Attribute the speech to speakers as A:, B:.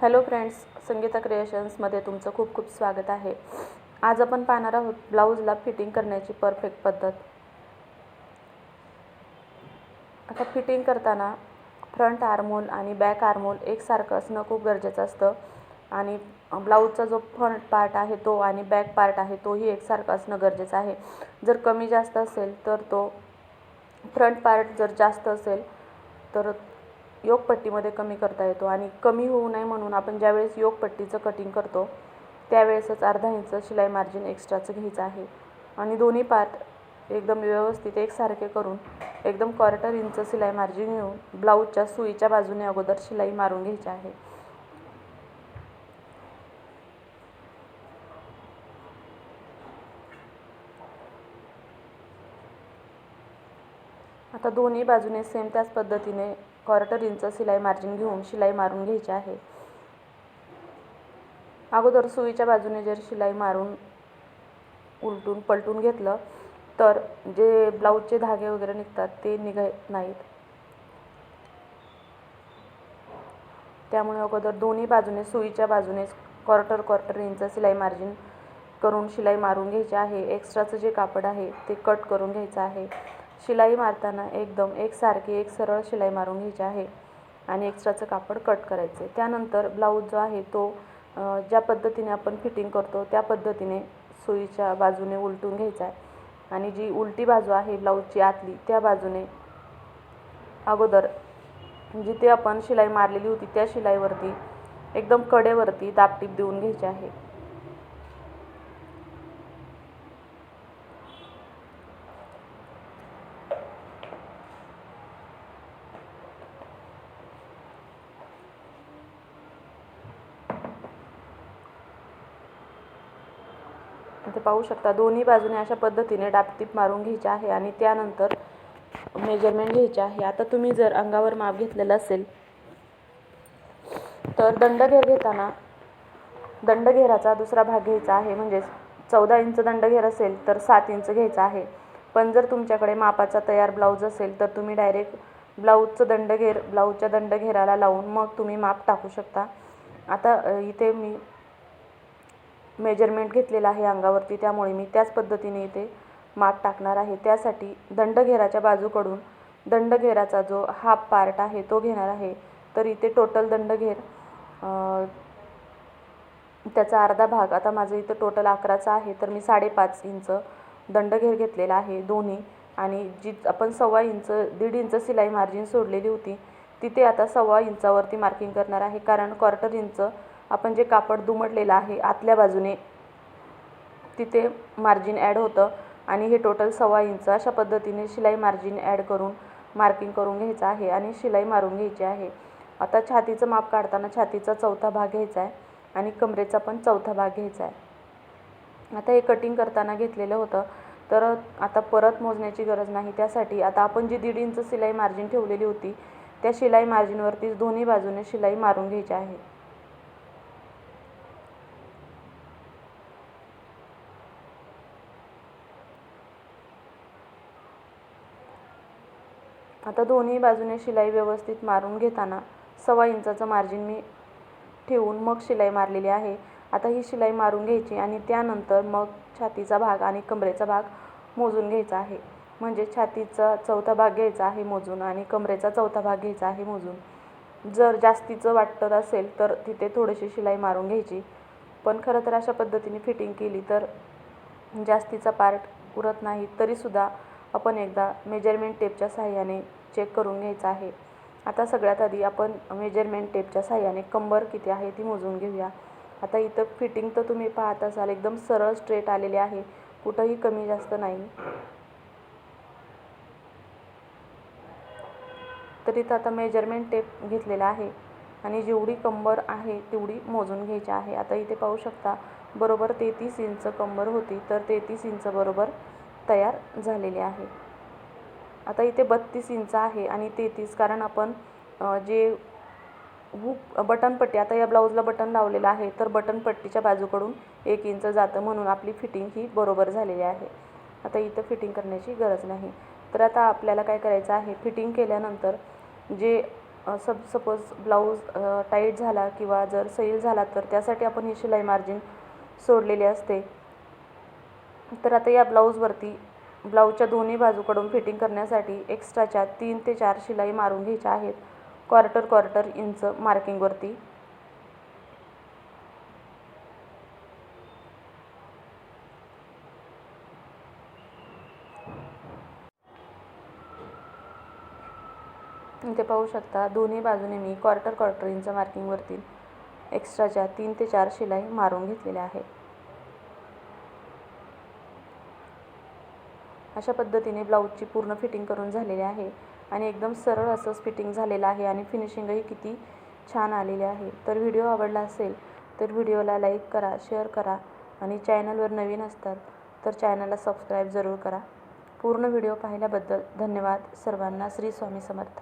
A: Hello friends Sangeeta क्रिएशन्समध्ये तुमचं खूप खूप स्वागत आहे. आज आपण पाहणार आहोत ब्लाऊजला फिटिंग करण्याची परफेक्ट पद्धत. आता फिटिंग करताना फ्रंट आर्मोल आणि बॅक आर्मोल एकसारखं असणं खूप गरजेचं असतं. आणि ब्लाऊजचा जो फ्रंट पार्ट आहे तो आणि बॅक पार्ट आहे तोही एकसारखं असणं गरजेचं आहे. जर कमी जास्त असेल तर तो फ्रंट पार्ट जर जास्त असेल तर योगपट्टीमध्ये कमी करता येतो आणि कमी होऊ नये म्हणून आपण ज्यावेळेस योगपट्टीचं कटिंग करतो त्यावेळेसच अर्धा इंच शिलाई मार्जिन एक्स्ट्राचं घ्यायचं आहे. आणि दोन्ही पार्ट एकदम व्यवस्थित एकसारखे करून एकदम क्वार्टर इंच शिलाई मार्जिन घेऊन ब्लाऊजच्या सुईच्या बाजूने अगोदर शिलाई मारून घ्यायची आहे. आता दोन्ही बाजूने सेम त्याच पद्धतीने क्वार्टर इंच शिलाई मार्जिन घेऊन शिलाई मारून घ्यायची आहे. अगोदर सुईच्या बाजूने जर शिलाई मारून उलटून पलटून घेतलं तर जे ब्लाऊजचे धागे वगैरे निघतात ते निघत नाहीत. त्यामुळे अगोदर दोन्ही बाजूने सुईच्या बाजूने क्वार्टर क्वार्टर इंच शिलाई मार्जिन करून शिलाई मारून घ्यायची आहे. एक्स्ट्राचं जे कापड आहे ते कट करून घ्यायचं आहे. शिलाई मारताना एकदम एकसारखी एक सरळ शिलाई मारून घ्यायची आहे आणि एक्स्ट्राचं कापड कट करायचं. आहे त्यानंतर ब्लाऊज जो आहे तो ज्या पद्धतीने आपण फिटिंग करतो त्या पद्धतीने सुईच्या बाजूने उलटून घ्यायचा आहे. आणि जी उलटी बाजू आहे ब्लाऊजची आतली त्या बाजूने अगोदर जिथे आपण शिलाई मारलेली होती त्या शिलाईवरती एकदम कडेवरती दाबटीप देऊन घ्यायची आहे. इथे पाहू शकता दोन्ही बाजूने अशा पद्धतीने डापटीप मारून घ्यायची आहे आणि त्यानंतर मेजरमेंट घ्यायचे आहे. आता तुम्ही जर अंगावर माप घेतलेलं असेल तर दंडघेर घेताना दंडघेराचा दुसरा भाग घ्यायचा आहे. म्हणजे चौदा इंच दंडघेर असेल तर सात इंच घ्यायचा आहे. पण जर तुमच्याकडे मापाचा तयार ब्लाऊज असेल तर तुम्ही डायरेक्ट ब्लाऊजचं दंडघेर ब्लाऊजच्या दंडघेराला लावून मग तुम्ही माप टाकू शकता. आता इथे मी मेजरमेंट घेतलेला आहे अंगावरती त्यामुळे मी त्याच पद्धतीने इथे माप टाकणार आहे. त्यासाठी दंडघेराच्या बाजूकडून दंडघेराचा जो हाफ पार्ट आहे तो घेणार आहे. तर इथे टोटल दंडघेर त्याचा अर्धा भाग आता माझं इथं टोटल अकराचा आहे तर मी साडेपाच इंच दंडघेर घेतलेला आहे दोन्ही. आणि जी आपण सव्वा इंच दीड इंच शिलाई मार्जिन सोडलेली होती तिथे आता सव्वा इंचावरती मार्किंग करणार आहे कारण क्वार्टर इंच आपण जे कापड दुमटलेलं आहे आतल्या बाजूने तिथे मार्जिन ॲड होतं. आणि हे टोटल सव्वा इंच अशा पद्धतीने शिलाई मार्जिन ॲड करून मार्किंग करून घ्यायचं आहे आणि शिलाई मारून घ्यायची आहे. आता छातीचं माप काढताना छातीचा चौथा भाग घ्यायचा आहे आणि कमरेचा पण चौथा भाग घ्यायचा आहे. आता हे कटिंग करताना घेतलेलं होतं. तर आता परत मोजण्याची गरज नाही. त्यासाठी आता आपण जी दीड इंच शिलाई मार्जिन ठेवलेली होती त्या शिलाई मार्जिनवरतीच दोन्ही बाजूने शिलाई मारून घ्यायची आहे. आता दोन्ही बाजूने शिलाई व्यवस्थित मारून घेताना सव्वा इंचाचं मार्जिन मी ठेवून मग शिलाई मारलेली आहे. आता ही शिलाई मारून घ्यायची आणि त्यानंतर मग छातीचा भाग आणि कमरेचा भाग मोजून घ्यायचा आहे. म्हणजे छातीचा चौथा भाग घ्यायचा आहे मोजून आणि कमरेचा चौथा भाग घ्यायचा आहे मोजून. जर जास्तीचं वाटत असेल तर तिथे थोडीशी शिलाई मारून घ्यायची. पण खरं तर अशा पद्धतीने फिटिंग केली तर जास्तीचा पार्ट उरत नाही. तरीसुद्धा आपण एकदा मेजरमेंट टेपच्या साहाय्याने चेक करून घ्यायचं आहे. आता सगळ्यात आधी आपण मेजरमेंट टेपच्या साहाय्याने कंबर किती आहे ती मोजून घेऊया. आता इथं फिटिंग तर तुम्ही पाहत असाल एकदम सरळ स्ट्रेट आलेले आहे. कुठंही कमी जास्त नाही. तर इथं आता मेजरमेंट टेप घेतलेला आहे. आणि जेवढी कंबर आहे तेवढी मोजून घ्यायची आहे. आता इथे पाहू शकता बरोबर तेहतीस इंच कंबर होती. तर तेहतीस इंच बरोबर तयार झालेले आहे. आता इथे बत्तीस इंच आहे आणि तेहतीस कारण आपण जे हुक बटनपट्टी आता या ब्लाऊजला बटन लावलेलं आहे तर बटनपट्टीच्या बाजूकडून एक इंच जातं म्हणून आपली फिटिंग ही बरोबर झालेली आहे. आता इथं फिटिंग करण्याची गरज नाही. तर आता आपल्याला काय करायचं आहे फिटिंग केल्यानंतर जे सब सपोज ब्लाऊज टाईट झाला किंवा जर सैल झाला तर त्यासाठी आपण ही शिलाई मार्जिन सोडलेली असते. तर आता या ब्लाऊजवरती ब्लाऊजच्या दोन्ही बाजूकडून फिटिंग करण्यासाठी एक्स्ट्राच्या तीन ते चार शिलाई मारून घ्यायच्या आहेत. क्वार्टर क्वार्टर इंच मार्किंगवरती इथे पाहू शकता दोन्ही बाजूने मी क्वार्टर क्वार्टर इंच मार्किंगवरती एक्स्ट्राच्या तीन ते चार शिलाई मारून घेतलेल्या आहेत. अशा पद्धतीने ब्लाऊजची पूर्ण फिटिंग करून झालेली आहे आणि एकदम सरळ असंच फिटिंग झालेलं आहे आणि फिनिशिंगही किती छान आलेली आहे. तर व्हिडिओ आवडला असेल तर व्हिडिओला लाईक करा शेअर करा आणि चॅनलवर नवीन असतात तर चॅनलला सबस्क्राईब जरूर करा. पूर्ण व्हिडिओ पाहिल्याबद्दल धन्यवाद. सर्वांना श्री स्वामी समर्थ.